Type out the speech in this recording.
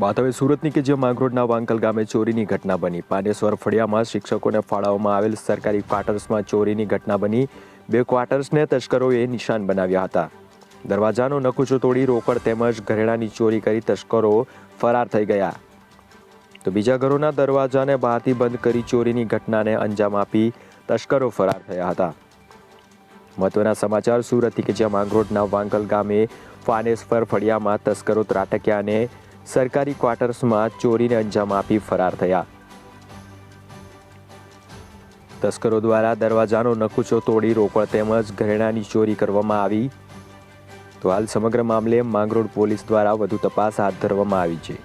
વાત હવે સુરતની કે જે માંગરોળના વાંકલ ગામે ચોરીની ઘટના બની. પાનેશ્વર ફળિયામાં શિક્ષકોને ફાળવવામાં આવેલ સરકારી ક્વાર્ટર્સમાં ચોરીની ઘટના બની. બે ક્વાર્ટર્સને તસ્કરોએ નિશાન બનાવ્યા હતા. દરવાજાનો નકુચો તોડી રોકડ તેમજ ઘરેણાની ચોરી કરી તસ્કરો ફરાર થઈ ગયા. તો બીજા ઘરોના દરવાજાને બહારથી બંધ કરી ચોરીની ઘટનાને અંજામ આપી તસ્કરો ફરાર થયા હતા. મહત્વના સમાચાર સુરતથી કે જ્યાં માંગરોળના વાંકલ ગામે ફાનેશ્વર ફળિયામાં તસ્કરો ત્રાટક્યા અને સરકારી ક્વાર્ટર્સમાં ચોરીને અંજામ આપી ફરાર થયા. તસ્કરો દ્વારા દરવાજાનો નકુચો તોડી રોકડ તેમજ ઘરેણાની ચોરી કરવામાં આવી. તો હાલ સમગ્ર મામલે માંગરોળ પોલીસ દ્વારા વધુ તપાસ હાથ ધરવામાં આવી છે.